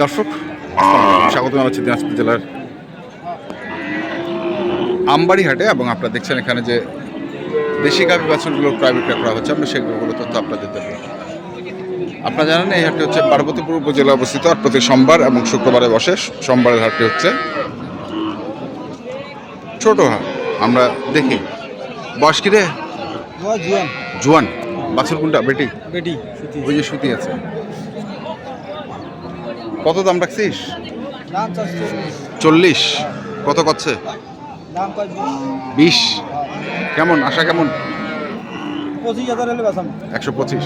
দর্শক। স্বাগত জানাচ্ছি দিনাজপুর জেলার আমবাড়ি হাটে এবং আপনারা দেখছেন এখানে যে দেশি গাভী বাছুরগুলো বিক্রয় করা হচ্ছে। আমরা সেগুলো তথ্য আপনাদের দেবো। আপনারা জানেন এই হাটটি হচ্ছে পার্বতীপুর উপজেলা অবস্থিত। আর প্রতি সোমবার এবং শুক্রবারে বসে সোমবারের হাটটি হচ্ছে ছোট হাট। আমরা দেখি। বয়স কি রে? জুয়ান। জুয়ান। বাছুর কোনটা? বেটি? বেটি ওই যে সুতি আছে। কত দাম রাখছিস? চল্লিশ। কত করছে বিশ। কেমন? আশা কেমন? একশো পঁচিশ।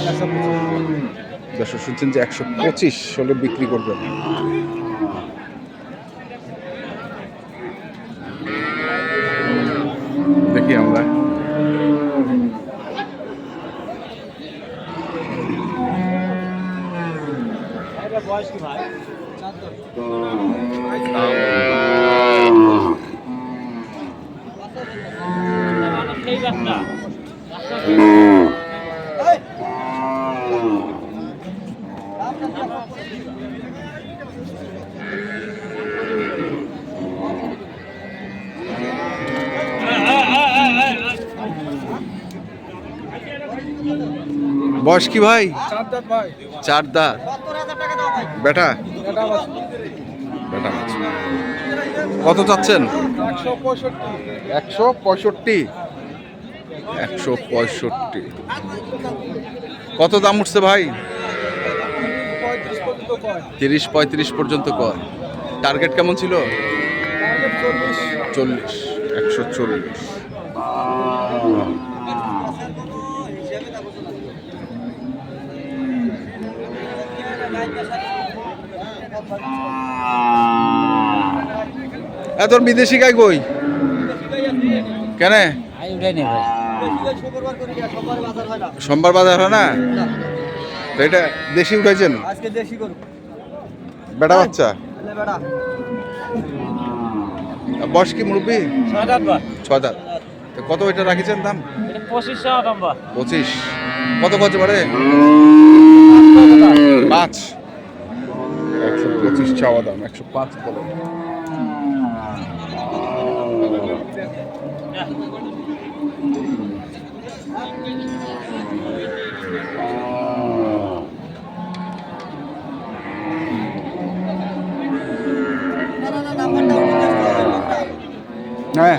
শুনছেন যে একশো পঁচিশ হলে বিক্রি করবেন। বয়স কি ভাই? বয়স কি ভাই? চার দাঁত বেটা? বেটা মাছ। কত চাচ্ছেন? একশো পঁয়ষট্টি। একশো পঁয়ষট্টি। কত দাম উঠছে ভাই? তিরিশ পঁয়ত্রিশ পর্যন্ত কর টার্গেট কেমন ছিল? চল্লিশ একশো চল্লিশ। তোর বিদেশি গাই কই? কেন? আই উঠাই নে ভাই। শুক্রবার করে গিয়া সোমবার বাজার হয় না? সোমবার বাজার হয় না তো এটা দেশি উঠাইছেন? আজকে দেশি করব বেটা বাচ্চা? বয়স কি মুরব্বী? ছয় দাঁত বা তো কত এটা রাখিছেন দাম? পঁচিশ পঁচিশ। কত কত পারে পাঁচ একশো পঁচিশ চাওয়া দাম একশো পাঁচ বলে হ্যাঁ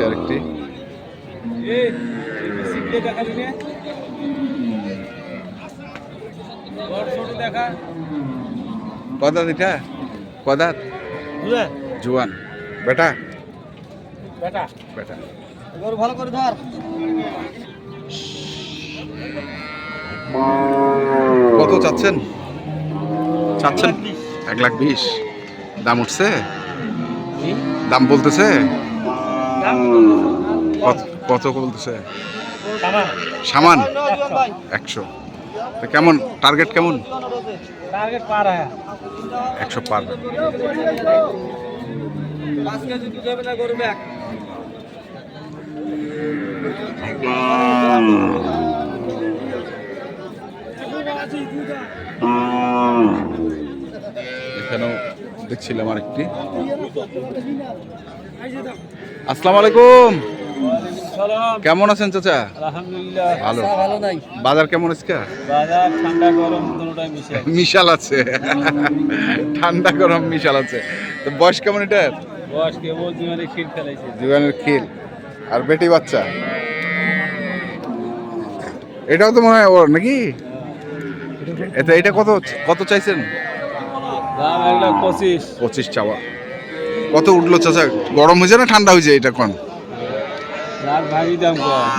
দেখছি আরেকটি। কদাত এটা? কদাত? জুয়ান। বেটা? বেটা। বেটা। ভালো করে ধর। কত চাচ্ছেন? চাচ্ছেন? এক লাখ বিশ। দাম উঠছে? দাম বলতেছে? কত- বলতেছে? সামান। একশো। কেমন? টার্গেট কেমন? একশো পার। এখানেও দেখছিলাম আরেকটি। আসসালামু আলাইকুম। কেমন আছেন চাচা? আলহামদুলিল্লাহ। ভালো। ভালো নাই। বাজার কেমন আজকে? বাজার ঠান্ডা গরম দুটোটাই মিশে মিশাল আছে। ঠান্ডা গরম মিশাল আছে। তো বয়স কেমন এটার? বয়স কেবল জীবনে খিল খেলাইছে। জীবনের খিল। আর বেটি বাচ্চা? এটাও তো মনে হয় ওর নাকি? এটা এটা কত কত চাইছেন? দাম এক লাখ পঁচিশ। পঁচিশ চাওয়া। কত উঠল চাচা? গরম হয়েছে না ঠান্ডা হয়েছে এটা কোন?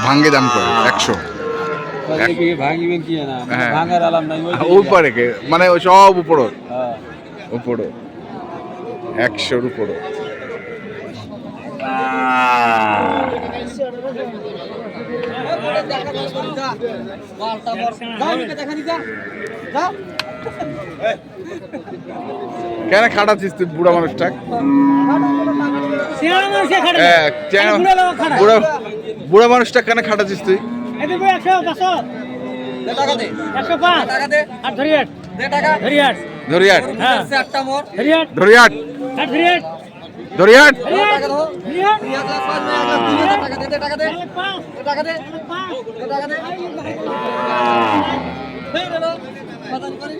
ভাঙ্গে দাম করে একশো। কি ভাঙিবেন কি না হ্যাঁ। ভাঙার আলাম নাই ওই ওই পারে মানে ওই সব উপরও হ্যাঁ। উপরও একশোর উপরও কেন খাটাচ্ছিস তুই বুড়া মানুষটা হ্যাঁ, বুড়া বুড়া মানুষটা কেন খাটাচ্ছিস তুই ধরিয়াট ধরিয়াট দুই দে করি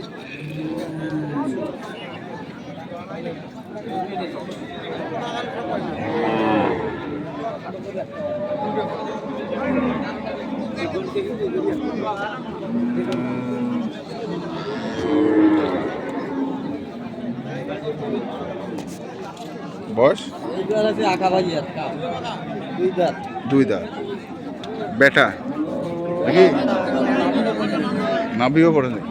বয়স দুই দাঁত। বেটা নাকি? নাভিও পড়ে নেই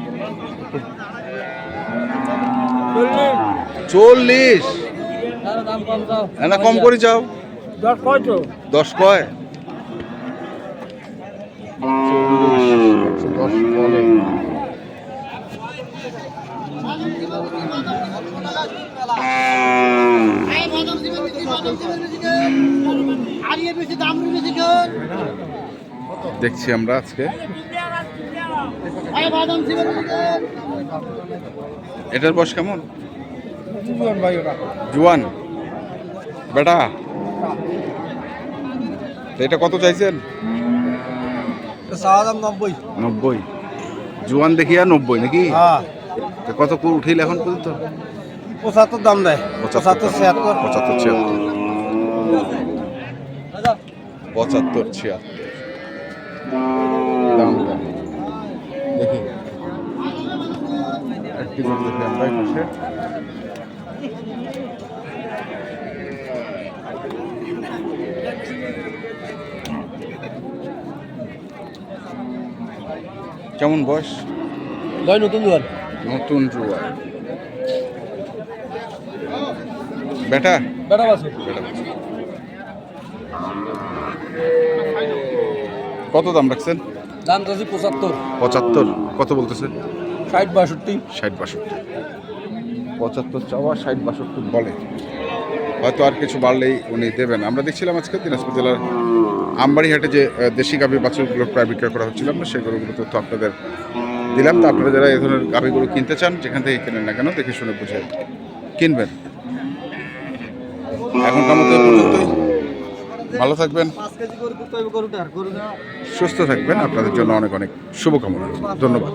চল্লিশ। না কম করে যাও। দশ কয় তো? দশ কয়। দেখছি আমরা আজকে। এটার বয়স কেমন? জুয়ান বেটা? এটা কত চাইছেন? নব্বই। নব্বই। জুয়ান দেখিয়া নব্বই নাকি? হ্যাঁ। কত করে উঠিল এখন পর্যন্ত? পঁচাত্তর দাম দেয়। পঁচাত্তর। ছিয়াত্তর। পঁচাত্তর ছিয়াত্তর। পঁচাত্তর ছিয়াত্তর দাম দেন। দেখি গরু দেখি আমরা এই কেমন বয়স? দয় নতুন দুয়ার নতুন জুয়া বেটা? বেটা বাসু। বেটা কত দাম রাখছেন? দাম চাচ্ছি পঁচাত্তর। পঁচাত্তর। কত বলতেছে? ষাট বাষট্টি। ষাট বাষট্টি। পঁচাত্তর চাওয়া ষাট বাষট্টি বলে। হয়তো আর কিছু বাড়লেই উনি দেবেন। আমরা দেখছিলাম আজকে দিনাজপুর জেলার আমবাড়িহাটে যে দেশি গাভী বাছুরগুলো প্রায় বিক্রয় করা হচ্ছিল আমরা সেই গরুগুলো তথ্য আপনাদের দিলাম। তো আপনারা যারা এই ধরনের গাভীগুলো কিনতে চান যেখান থেকে কেনেন না কেন দেখে শুনে বুঝে কিনবেন। এখনকার মতো পর্যন্তই। ভালো থাকবেন। সুস্থ থাকবেন। আপনাদের জন্য অনেক অনেক শুভকামনা। ধন্যবাদ।